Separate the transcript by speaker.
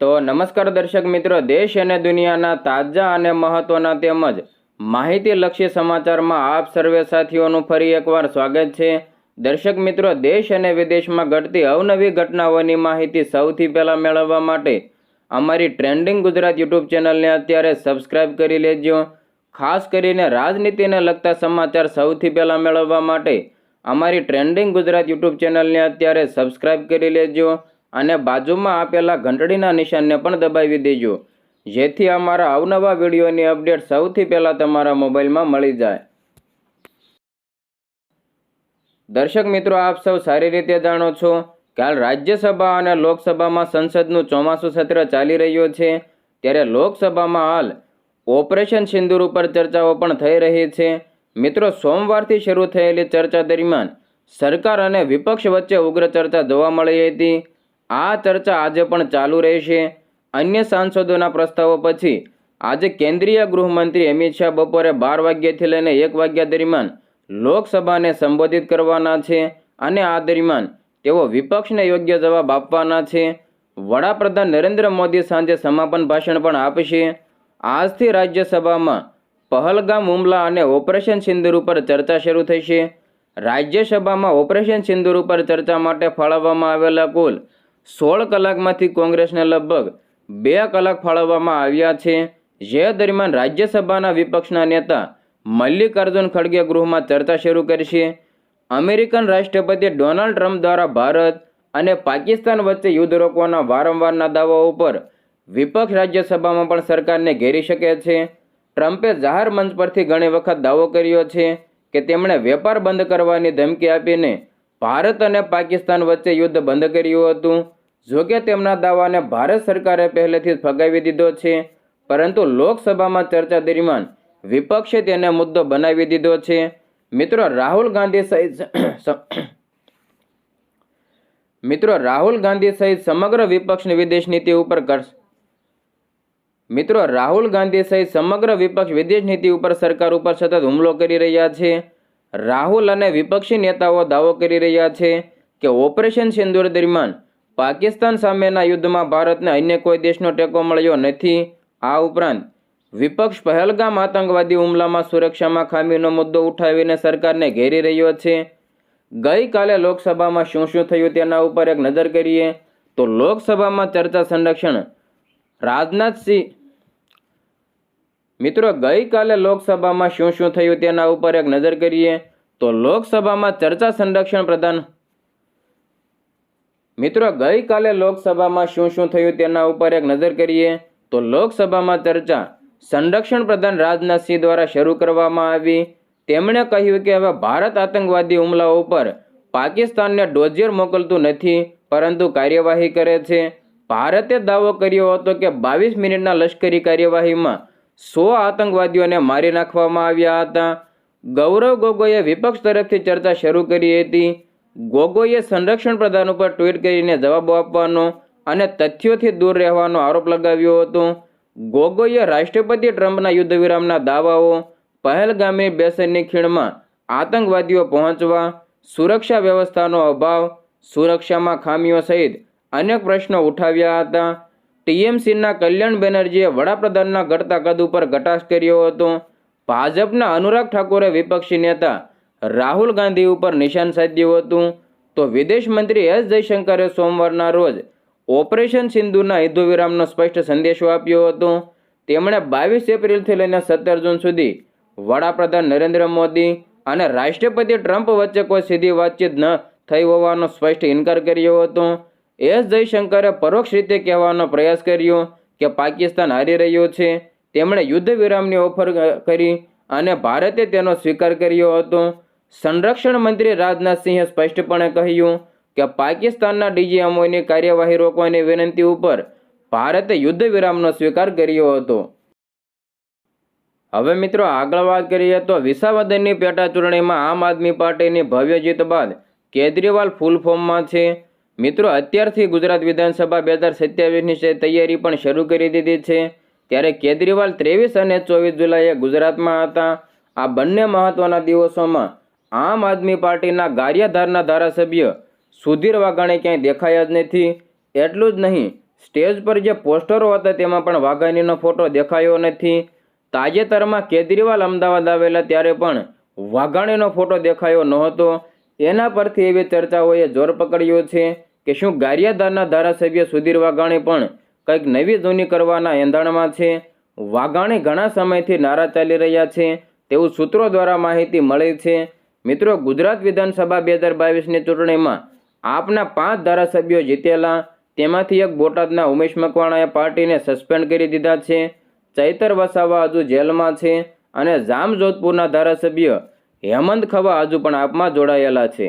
Speaker 1: તો નમસ્કાર દર્શક મિત્રો, દેશ અને દુનિયાના તાજા અને મહત્વના તેમજ માહિતીલક્ષી સમાચારમાં આપ સર્વે સાથીઓનું ફરી એકવાર સ્વાગત છે. દર્શક મિત્રો, દેશ અને વિદેશમાં ઘટતી અવનવી ઘટનાઓની માહિતી સૌથી પહેલાં મેળવવા માટે અમારી ટ્રેન્ડિંગ ગુજરાત યુટ્યુબ ચેનલને અત્યારે સબસ્ક્રાઇબ કરી લેજો. ખાસ કરીને રાજનીતિને લગતા સમાચાર સૌથી પહેલાં મેળવવા માટે અમારી ટ્રેન્ડિંગ ગુજરાત યુટ્યુબ ચેનલને અત્યારે સબસ્ક્રાઇબ કરી લેજો. અને બાજુમાં આપેલા ઘંટડીના નિશાનને પણ દબાવી દેજો. જેથી અમારા અવનવા વિડીયોની અપડેટ સૌથી પહેલાં તમારા મોબાઈલમાં મળી જાય. દર્શક મિત્રો, આપ સૌ સારી રીતે જાણો છો કાલ રાજ્યસભા અને લોકસભામાં સંસદનું ચોમાસું સત્ર ચાલી રહ્યું છે. ત્યારે લોકસભામાં હાલ ઓપરેશન સિંદૂર ઉપર ચર્ચાઓ પણ થઈ રહી છે. મિત્રો, સોમવારથી શરૂ થયેલી ચર્ચા દરમિયાન સરકાર અને વિપક્ષ વચ્ચે ઉગ્ર ચર્ચા જોવા મળી હતી. આ ચર્ચા આજે પણ ચાલુ રહેશે. અન્ય સાંસદોના પ્રસ્તાવો પછી આજે કેન્દ્રીય ગૃહમંત્રી અમિત શાહ બપોરે બાર વાગ્યાથી લઈને એક વાગ્યા દરમિયાન લોકસભાને સંબોધિત કરવાના છે અને આ દરમિયાન તેઓ વિપક્ષને યોગ્ય જવાબ આપવાના છે. વડાપ્રધાન નરેન્દ્ર મોદી સાંજે સમાપન ભાષણ પણ આપશે. આજથી રાજ્યસભામાં પહલગામ હુમલા અને ઓપરેશન સિંદુર ઉપર ચર્ચા શરૂ થશે. રાજ્યસભામાં ઓપરેશન સિંદુર ઉપર ચર્ચા માટે ફાળવવામાં આવેલા કુલ સોળ કલાકમાંથી કોંગ્રેસને લગભગ બે કલાક ફાળવવામાં આવ્યા છે. જે દરમિયાન રાજ્યસભાના વિપક્ષના નેતા મલ્લિકાર્જુન ખડગે ગૃહમાં ચર્ચા શરૂ કરશે અમેરિકન રાષ્ટ્રપતિ ડોનાલ્ડ ટ્રમ્પ દ્વારા ભારત અને પાકિસ્તાન વચ્ચે યુદ્ધ રોકવાના વારંવારના દાવાઓ ઉપર વિપક્ષ રાજ્યસભામાં પણ સરકારને ઘેરી શકે છે. ટ્રમ્પે જાહેર મંચ પરથી ઘણી વખત દાવો કર્યો છે કે તેમણે વેપાર બંધ કરવાની ધમકી આપીને ભારત અને પાકિસ્તાન વચ્ચે યુદ્ધ બંધ કર્યું હતું. જોકે તેમના દાવાને ભારત સરકારે પહેલેથી જ ફગાવી દીધો છે, પરંતુ લોકસભામાં ચર્ચા દરમિયાન વિપક્ષે તેને મુદ્દો બનાવી દીધો છે. મિત્રો, રાહુલ ગાંધી સહિત મિત્રો, રાહુલ ગાંધી સહિત સમગ્ર વિપક્ષની વિદેશ નીતિ ઉપર કરશે મિત્રો, રાહુલ ગાંધી સહિત સમગ્ર વિપક્ષ વિદેશ નીતિ ઉપર સરકાર ઉપર સતત હુમલો કરી રહ્યા છે. રાહુલ અને વિપક્ષી નેતાઓ દાવો કરી રહ્યા છે કે ઓપરેશન સિંદૂર દરમિયાન પાકિસ્તાન સામેના યુદ્ધમાં ભારતને અન્ય કોઈ દેશનો ટેકો મળ્યો નથી. આ ઉપરાંત, વિપક્ષ પહેલગામ આતંકવાદી હુમલામાં સુરક્ષામાં ખામીનો મુદ્દો ઉઠાવીને સરકારને ઘેરી રહ્યો છે. ગઈકાલે લોકસભામાં શું શું થયું તેના ઉપર એક નજર કરીએ તો લોકસભામાં ચર્ચા સંરક્ષણ રાજનાથસિંહ મિત્રો, ગઈકાલે લોકસભામાં શું શું થયું તેના ઉપર એક નજર કરીએ તો લોકસભામાં ચર્ચા સંરક્ષણ પ્રધાન મિત્રો, ગઈકાલે લોકસભામાં શું શું થયું તેના ઉપર એક નજર કરીએ તો લોકસભામાં ચર્ચા સંરક્ષણ પ્રધાન રાજનાથસિંહ દ્વારા શરૂ કરવામાં આવી. તેમણે કહ્યું કે હવે ભારત આતંકવાદી હુમલાઓ ઉપર પાકિસ્તાનને ડોઝિયર મોકલતું નથી, પરંતુ કાર્યવાહી કરે છે. ભારતે દાવો કર્યો હતો કે બાવીસ મિનિટના લશ્કરી કાર્યવાહીમાં સો આતંકવાદીઓને મારી નાખવામાં આવ્યા હતા. ગૌરવ ગોગોઈએ વિપક્ષ તરફથી ચર્ચા શરૂ કરી હતી. ગોગોઈએ સંરક્ષણ પ્રધાન ઉપર ટ્વીટ કરીને જવાબો આપવાનો અને તથ્યોથી દૂર રહેવાનો આરોપ લગાવ્યો હતો. ગોગોઈએ રાષ્ટ્રપતિ ટ્રમ્પના યુદ્ધ વિરામના દાવાઓ, પહેલગામી બેસનની ખીણમાં આતંકવાદીઓ પહોંચવા, સુરક્ષા વ્યવસ્થાનો અભાવ, સુરક્ષામાં ખામીઓ સહિત અનેક પ્રશ્નો ઉઠાવ્યા હતા. ટીએમસીના કલ્યાણ બેનર્જીએ વડાપ્રધાનના ઘટતા કદ ઉપર ઘટાશ કર્યો હતો. ભાજપના અનુરાગ ઠાકોરે વિપક્ષી નેતા રાહુલ ગાંધી ઉપર નિશાન સાધ્યું હતું, તો વિદેશ મંત્રી એસ જયશંકરે સોમવારના રોજ ઓપરેશન સિંધુના યુદ્ધ વિરામનો સ્પષ્ટ સંદેશો આપ્યો હતો. તેમણે બાવીસ એપ્રિલથી લઈને સત્તર જૂન સુધી વડાપ્રધાન નરેન્દ્ર મોદી અને રાષ્ટ્રપતિ ટ્રમ્પ વચ્ચે કોઈ સીધી વાતચીત ન થઈ હોવાનો સ્પષ્ટ ઇનકાર કર્યો હતો. એસ જયશંકરે પરોક્ષ રીતે કહેવાનો પ્રયાસ કર્યો કે પાકિસ્તાન હારી રહ્યો છે. તેમણે યુદ્ધ વિરામની ઓફર કરી અને ભારતે તેનો સ્વીકાર કર્યો હતો. સંરક્ષણ મંત્રી રાજનાથસિંહે સ્પષ્ટપણે કહ્યું કે પાકિસ્તાનના ડીજી અમોયની કાર્યવાહી રોકવાની વિનંતી ઉપર ભારતે યુદ્ધ વિરામનો સ્વીકાર કર્યો હતો. હવે મિત્રો આગળ વાત કરીએ તો વિસાવદનની પેટા ચૂંટણીમાં આમ આદમી પાર્ટીની ભવ્ય જીત બાદ કેજરીવાલ ફૂલ ફોર્મમાં છે. મિત્રો અત્યારથી ગુજરાત વિધાનસભા બે હજાર સત્યાવીસની તૈયારી પણ શરૂ કરી દીધી છે, ત્યારે કેજરીવાલ ત્રેવીસ અને ચોવીસ જુલાઈએ ગુજરાતમાં હતા. આ બંને મહત્વના દિવસોમાં આમ આદમી પાર્ટીના ગારિયાધારના ધારાસભ્ય સુધીર વાઘાણી ક્યાંય દેખાયા જ નથી. એટલું જ નહીં, સ્ટેજ પર જે પોસ્ટરો હતા તેમાં પણ વાઘાણીનો ફોટો દેખાયો નથી. તાજેતરમાં કેજરીવાલ અમદાવાદ આવેલા ત્યારે પણ વાઘાણીનો ફોટો દેખાયો નહોતો. એના પરથી એવી ચર્ચાઓએ જોર પકડ્યો છે કે શું ગારિયાધારના ધારાસભ્ય સુધીર વાઘાણી પણ કંઈક નવી જૂની કરવાના એંધાણમાં છે? વાઘાણી ઘણા સમયથી નારા ચાલી રહ્યા છે. તેવું સૂત્રો દ્વારા માહિતી મળી છે. મિત્રો, ગુજરાત વિધાનસભા બે હજાર બાવીસની ચૂંટણીમાં આપના પાંચ ધારાસભ્યો જીતેલા. તેમાંથી એક બોટાદના ઉમેશ મકવાણાએ પાર્ટીને સસ્પેન્ડ કરી દીધા છે. ચૈતર વસાવા હજુ જેલમાં છે અને જામજોધપુરના ધારાસભ્ય હેમંત ખવા હજુ પણ આપમાં જોડાયેલા છે.